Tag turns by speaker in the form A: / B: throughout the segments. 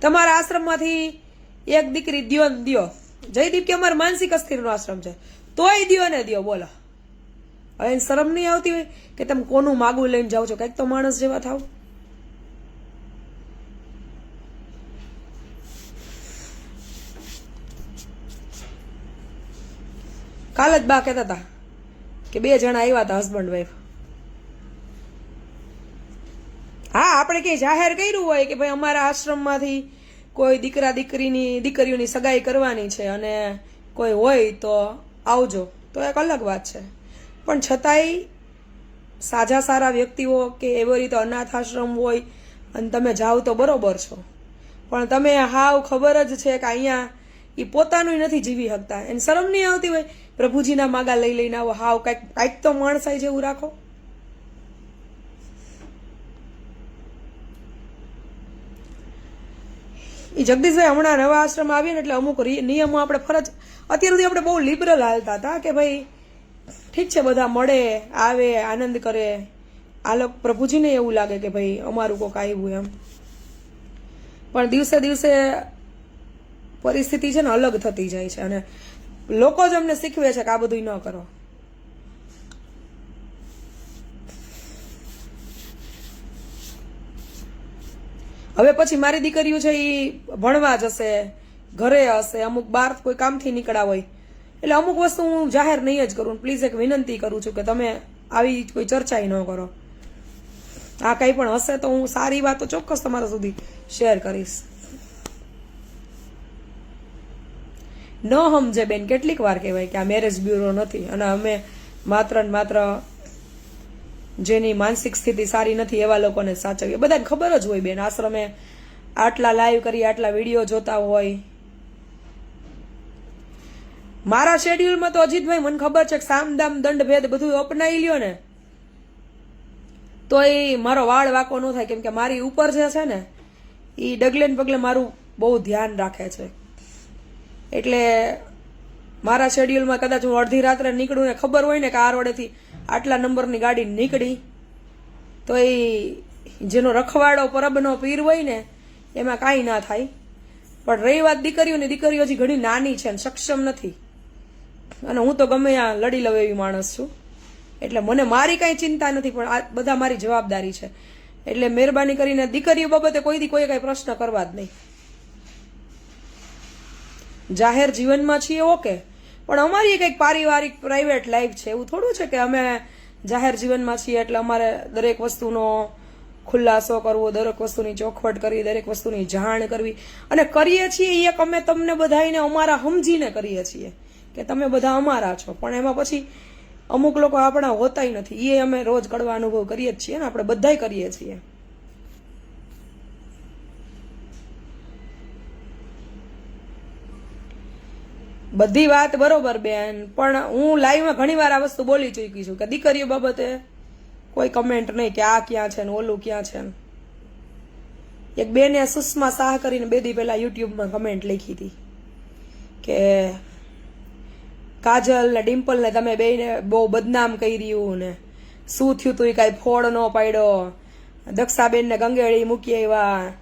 A: તમારા આશ્રમમાંથી એક દીકરી દિયો ને દિયો. જયદીપ કે અમારે માનસિક અસ્થિરનો આશ્રમ છે. તોય દિયો ને દ્યો, બોલો. હવે શરમ નહીં આવતી હોય કે તમે કોનું માગું લઈને જાઓ છો? કંઈક તો માણસ જેવા થાવ. કાલ જ બા કહેતા હતા કે બે જણા આવ્યા હતા હસબન્ડ વાઈફ હા કંઈ જાહેર કર્યું હોય કે ભાઈ અમારા આશ્રમમાંથી કોઈ દીકરા દીકરીની, દીકરીઓની સગાઈ કરવાની છે અને કોઈ હોય તો આવજો. તો એક અલગ વાત છે. પણ છતાંય સાજા સારા વ્યક્તિઓ કે એવી રીતે અનાથ આશ્રમ હોય અને તમે જાઓ તો બરોબર છો. પણ તમે હાવ ખબર જ છે કે અહીંયા એ પોતાનું નથી જીવી શકતા. એને શરમ નહીં આવતી હોય? પ્રભુજીના માગા લઈ લઈને આવો. હાવ કાંઈક કાંઈક તો માણસાઈ જેવું રાખો. એ જગદીશભાઈ હમણાં નવા આશ્રમ આવીએ ને એટલે અમુક નિયમો આપણે ફરજ અત્યાર સુધી આપણે બહુ લિબરલ હાલતા હતા કે ભાઈ, ઠીક છે બધા મળે, આવે, આનંદ કરે. આલોક પ્રભુજીને એવું લાગે કે ભાઈ, અમારું કોક આવ્યું એમ. પણ દિવસે દિવસે પરિસ્થિતિ છે ને અલગ થતી જાય છે અને લોકો જ અમને શીખવે છે કે આ બધું ન કરો. હવે પછી મારી દીકરીઓ છે એ ભણવા જશે, ઘરે હશે, અમુક બાર કોઈ કામથી નીકળ્યા હોય એટલે અમુક વસ્તુ હું જાહેર નહીં જ કરું. પ્લીઝ એક વિનંતી કરું છું કે તમે આવી કોઈ ચર્ચા ન કરો. આ કંઈ પણ હશે તો હું સારી વાતો ચોક્કસ તમારા સુધી શેર કરીશ. ન સમજે બેન, કેટલીક વાર કહેવાય કે આ મેરેજ બ્યુરો નથી અને અમે માત્ર ને માત્ર જેની માનસિક સ્થિતિ સારી નથી એવા લોકોને સાચવીએ. બધાને ખબર જ હોય બેન, આશ્રમે આટલા લાઈવ કરી, આટલા વીડિયો જોતા હોય. મારા શેડ્યુલમાં તો અજીતભાઈ, મને ખબર છે કે સામદામ દંડ, ભેદ બધું અપનાવી લ્યો ને. તો એ મારો વાળ વાંકો ન થાય, કેમ કે મારી ઉપર જે છે ને એ ડગલે પગલે મારું બહુ ધ્યાન રાખે છે. એટલે મારા શેડ્યુલમાં કદાચ હું અડધી રાત્રે નીકળું ને, ખબર હોય ને કે આ રોડેથી આટલા નંબરની ગાડી નીકળી, તો એ જેનો રખવાડો પરબનો પીર હોય ને, એમાં કાંઈ ના થાય. પણ રહી વાત દીકરીઓની, દીકરીઓ હજી ઘણી નાની છે અને સક્ષમ નથી. અને હું તો ગમે આ લડી લઉં એવી માણસ છું. એટલે મને મારી કાંઈ ચિંતા નથી, પણ આ બધા મારી જવાબદારી છે. એટલે મહેરબાની કરીને દીકરીઓ બાબતે કોઈ દી કોઈ કાંઈ પ્રશ્ન કરવા જ નહીં. જાહેર જીવનમાં છીએ ઓકે પણ અમારી કંઈક પારિવારિક પ્રાઇવેટ લાઈફ છે. એવું થોડું છે કે અમે જાહેર જીવનમાં છીએ એટલે અમારે દરેક વસ્તુનો ખુલાસો કરવો, દરેક વસ્તુની ચોખવટ કરવી, દરેક વસ્તુની જાણ કરવી. અને કરીએ છીએ એ એક અમે તમને બધાને અમારા સમજીને કરીએ છીએ કે તમે બધા અમારા છો. પણ એમાં પછી અમુક લોકો આપણા હોતાય નથી. એ અમે રોજ કડવા અનુભવ કરીએ જ છીએ ને આપણે બધાય કરીએ છીએ. બધી વાત બરોબર બેન, પણ હું લાઈવમાં ઘણી વાર આ વસ્તુ બોલી ચૂકી છું કે દીકરીઓ બાબતે કોઈ કમેન્ટ નહીં કે આ ક્યાં છે ને ઓલું ક્યાં છે એક બેને સુષ્મા શાહ કરીને બે દી પહેલા યુટ્યુબમાં કમેન્ટ લખી હતી કે કાજલ ને ડિમ્પલ ને તમે બેને બહુ બદનામ કર્યું ને. શું થયું તું? એ કાંઈ ફોડ ન પાડ્યો. દક્ષાબેનને ગંગેળી મૂકી આવ્યા.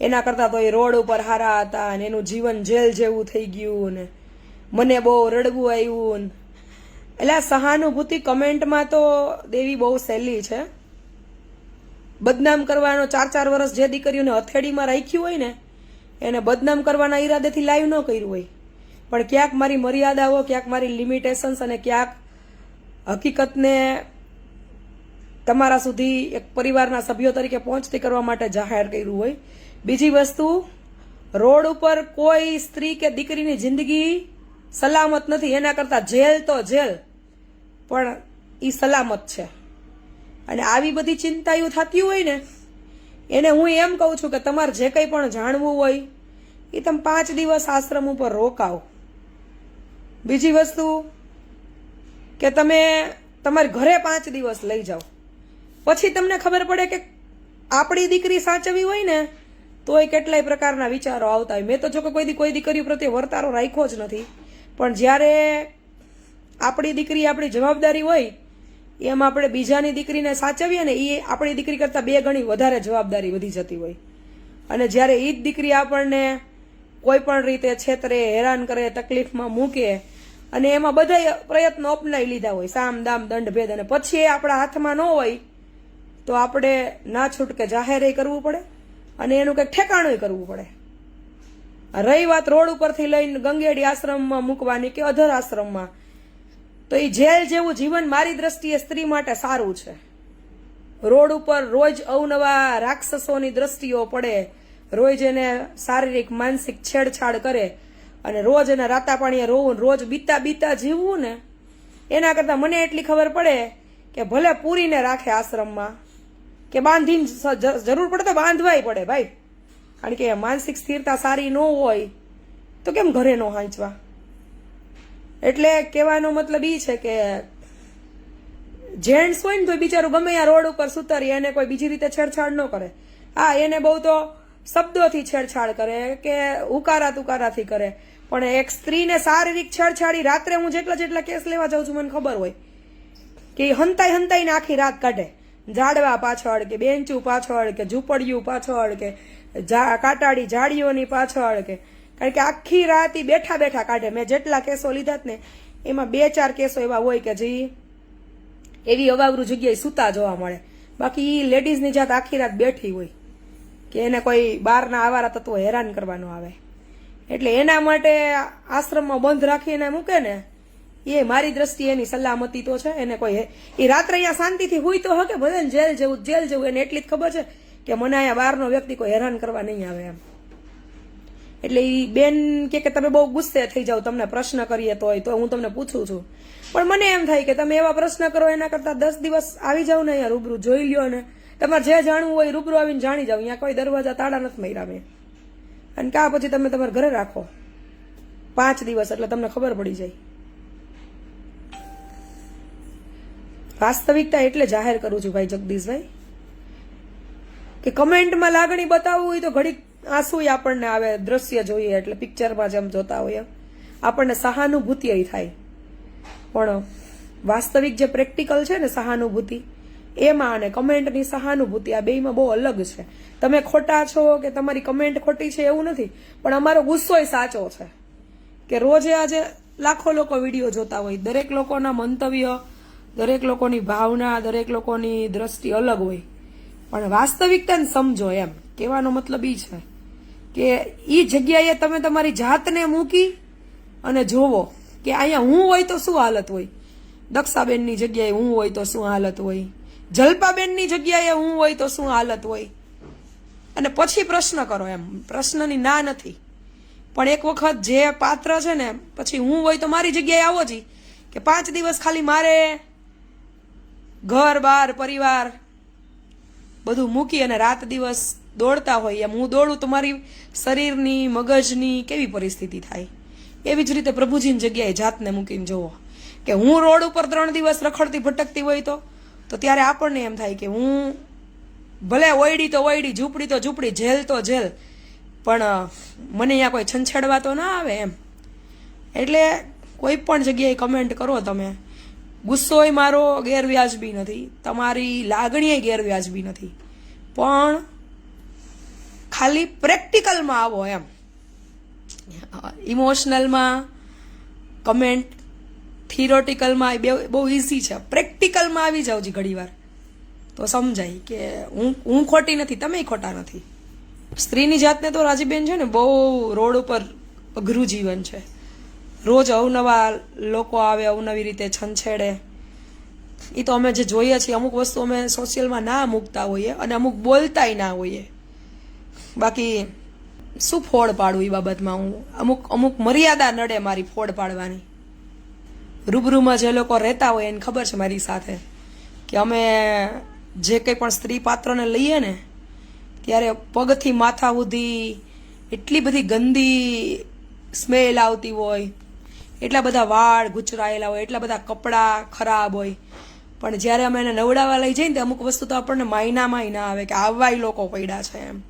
A: એના કરતાં તો એ રોડ ઉપર હારા હતા ને એનું જીવન જેલ જેવું થઈ ગયું ને. મને બહુ રડવું આવ્યું એટલે સહાનુભૂતિ કમેન્ટમાં તો દેવી બહુ સહેલી છે. બદનામ કરવાનો ચાર ચાર વર્ષ જે દીકરીઓને હથેળીમાં રાખ્યું હોય ને, એને બદનામ કરવાના ઈરાદેથી લાઈવ ન કર્યું હોય. પણ ક્યાંક મારી મર્યાદાઓ, ક્યાંક મારી લિમિટેશન્સ અને ક્યાંક હકીકતને તમારા સુધી એક પરિવારના સભ્યો તરીકે પહોંચતી કરવા માટે જાહેર કર્યું હોય. બીજી વસ્તુ, રોડ ઉપર કોઈ સ્ત્રી કે દીકરીની જિંદગી સલામત નથી, એના કરતાં જેલ તો જેલ, પણ એ સલામત છે. અને આવી બધી ચિંતાઓ થતી હોય ને, એને હું એમ કહું છું કે તમારે જે કંઈ પણ જાણવું હોય એ તમે પાંચ દિવસ આશ્રમ ઉપર રોકાવ બીજી વસ્તુ કે તમે તમારે ઘરે પાંચ દિવસ લઈ જાઓ. પછી તમને ખબર પડે કે આપણી દીકરી સાચવી હોય ને, તોય કેટલાય પ્રકારના વિચારો આવતા હોય. મેં તો જો કે કોઈ કોઈ દીકરીઓ પ્રત્યે વર્તારો રાખ્યો જ નથી. પણ જ્યારે આપણી દીકરી આપણી જવાબદારી હોય, એમ આપણે બીજાની દીકરીને સાચવીએ ને એ આપણી દીકરી કરતાં બે ગણી વધારે જવાબદારી વધી જતી હોય. અને જ્યારે એ જ દીકરી આપણને કોઈ પણ રીતે છેતરે, હેરાન કરે, તકલીફમાં મૂકે, અને એમાં બધા પ્રયત્નો અપનાવી લીધા હોય, સામ, દામ, દંડ, ભેદ, અને પછી એ આપણા હાથમાં ન હોય, તો આપણે ના છૂટકે જાહેર કરવું પડે, અને એનું કંઈક ઠેકાણું કરવું પડે. રહી વાત રોડ ઉપરથી લઈને ગંગેડી આશ્રમમાં મૂકવાની કે અધર આશ્રમમાં? તો એ જેલ જેવું જીવન મારી દ્રષ્ટિએ સ્ત્રી માટે સારું છે. રોડ ઉપર રોજ અવનવા રાક્ષસોની દ્રષ્ટિઓ પડે, રોજ એને શારીરિક, માનસિક છેડછાડ કરે અને રોજ એને રાતા પાણીએ રોવું, રોજ બીતા બીતા જીવવું ને? એના કરતાં મને એટલી ખબર પડે કે ભલે પૂરીને રાખે આશ્રમમાં, કે બાંધીને જરૂર પડે તો બાંધવાય પડે ભાઈ. કારણ કે માનસિક સ્થિરતા સારી ન હોય, તો કેમ ઘરે ન હાંચવા? એટલે કહેવાનો મતલબ ઈ છે કે જેન્ટ્સ હોય ને તો બિચારું ગમે આ રોડ ઉપર સુતરી, એને કોઈ બીજી રીતે છેડછાડ ન કરે. હા, એને બહુ તો શબ્દોથી છેડછાડ કરે કે ઉકારા તુકારાથી કરે. પણ એક સ્ત્રીને શારીરિક છેડછાડી રાત્રે હું જેટલા જેટલા કેસ લેવા જાઉં છું મને ખબર હોય કે હંતાઈ હંતાઈને આખી રાત કાઢે. ઝાડવા પાછળ કે બેન્ચું પાછળ કે ઝૂંપડિયું પાછળ કે ઝા- કાટાડી ઝાડીઓની પાછળ કે, કારણ કે આખી રાત બેઠા બેઠા કાઢે. મેં જેટલા કેસો લીધા ને, એમાં બે ચાર કેસો એવા હોય કે જે, એવી અવાવરું જગ્યાએ સૂતા જોવા મળે. બાકી એ લેડીઝની જાત આખી રાત બેઠી હોય કે એને કોઈ બહારના આવારા તત્વો હેરાન કરવાનો આવે. એટલે એના માટે આશ્રમમાં બંધ રાખીને મૂકે ને, એ મારી દ્રષ્ટિએ એની સલામતી તો છે. એને કોઈ એ રાત્રે અહીંયા શાંતિથી હોય તો હકે. ભલે જેલ જેવું જેલ જેવું, એને એટલી જ ખબર છે. કે મને અહીંયા બહારનો વ્યક્તિ કોઈ હેરાન કરવા નહીં આવે એમ. એટલે એ બેન કે કે તમે બહુ ગુસ્સે થઈ જાઓ, તમને પ્રશ્ન કરીએ તોય, તો હું તમને પૂછું છું. પણ મને એમ થાય કે તમે એવા પ્રશ્ન કરો, એના કરતાં દસ દિવસ આવી જાવ ને અહીંયા રૂબરૂ જોઈ લ્યો ને. તમારે જે જાણવું હોય રૂબરૂ આવીને જાણી જાઓ. અહીંયા કોઈ દરવાજા તાળા નથી માર્યા મેં. અને કા પછી તમે તમારા ઘરે રાખો. પાંચ દિવસ, એટલે તમને ખબર પડી જાય. વાસ્તવિકતા એટલે જાહેર કરું છું ભાઈ જગદીશભાઈ. કે કમેન્ટમાં લાગણી બતાવવું હોય તો ઘડીક આંસુ આપણને આવે, દ્રશ્ય જોઈએ, એટલે પિક્ચરમાં જેમ જોતા હોઈએ આપણને સહાનુભૂતિ થાય. પણ વાસ્તવિક જે પ્રેક્ટિકલ છે ને સહાનુભૂતિ, એમાં અને કમેન્ટની સહાનુભૂતિ આ બેયમાં બહુ અલગ છે. તમે ખોટા છો કે તમારી કમેન્ટ ખોટી છે એવું નથી, પણ અમારો ગુસ્સોય સાચો છે. કે રોજે આજે લાખો લોકો વીડિયો જોતા હોય, દરેક લોકોના મંતવ્ય, દરેક લોકોની ભાવના, દરેક લોકોની દ્રષ્ટિ અલગ હોય. પણ વાસ્તવિકતાને સમજો એમ. કહેવાનો મતલબ ઈ છે કે એ જગ્યાએ તમે તમારી જાતને મૂકી અને જોવો કે અહીંયા હું હોય તો શું હાલત હોય? દક્ષાબેનની જગ્યાએ હું હોય તો શું હાલત હોય? જલ્પાબેનની જગ્યાએ હું હોય તો શું હાલત હોય? અને પછી પ્રશ્ન કરો એમ. પ્રશ્નની ના નથી. પણ એક વખત જે પાત્ર છે ને, પછી હું હોય તો મારી જગ્યાએ આવો જી. કે પાંચ દિવસ ખાલી મારે ઘર, બાર, પરિવાર બધું મૂકી અને રાત દિવસ દોડતા હોય એમ. હું દોડું તો મારી શરીરની, મગજની કેવી પરિસ્થિતિ થાય? એવી જ રીતે પ્રભુજીની જગ્યાએ જાતને મૂકીને જુઓ કે હું રોડ ઉપર ત્રણ દિવસ રખડતી, ભટકતી હોય તો? તો ત્યારે આપણને એમ થાય કે હું ભલે ઓયડી તો ઓયડી, ઝૂંપડી તો ઝૂંપડી, જેલ તો જેલ, પણ મને અહીંયા કોઈ છંછેડવા તો ના આવે એમ. એટલે કોઈ પણ જગ્યાએ કમેન્ટ કરો તમે. ગુસ્સોય મારો ગેરવ્યાજબી નથી. તમારી લાગણીએ ગેરવ્યાજબી નથી. પણ ખાલી પ્રેક્ટિકલમાં આવો એમ. ઇમોશનલમાં કમેન્ટ થિરોટિકલમાં બે બહુ ઇઝી છે. પ્રેક્ટિકલમાં આવી જાવજી ઘણીવાર તો સમજાય કે હું હું ખોટી નથી, તમે ખોટા નથી. સ્ત્રીની જાતને તો રાજીબેન છે ને બહુ રોડ ઉપર અઘરું જીવન છે. રોજ અવનવા લોકો આવે, અવનવી રીતે છંછેડે. એ તો અમે જે જોઈએ છીએ, અમુક વસ્તુ અમે સોશિયલમાં ના મૂકતા હોઈએ અને અમુક બોલતાય ના હોઈએ. બાકી શું ફોડ પાડું એ બાબતમાં હું? અમુક અમુક મર્યાદા નડે મારી ફોડ પાડવાની. રૂબરૂમાં જે લોકો રહેતા હોય એને ખબર છે મારી સાથે કે અમે જે કંઈ પણ સ્ત્રી પાત્રને લઈએ ને, ત્યારે પગથી માથા સુધી એટલી બધી ગંદી સ્મેલ આવતી હોય એટલા બધા વાળ ગુચરાયેલા હોય, એટલા બધા કપડાં ખરાબ હોય. પણ જ્યારે અમે એને નવડાવવા લઈ જઈએ ને અમુક વસ્તુ તો આપણને માયનામાં ના આવે કે આવા ઈ લોકો પડ્યા છે એમ.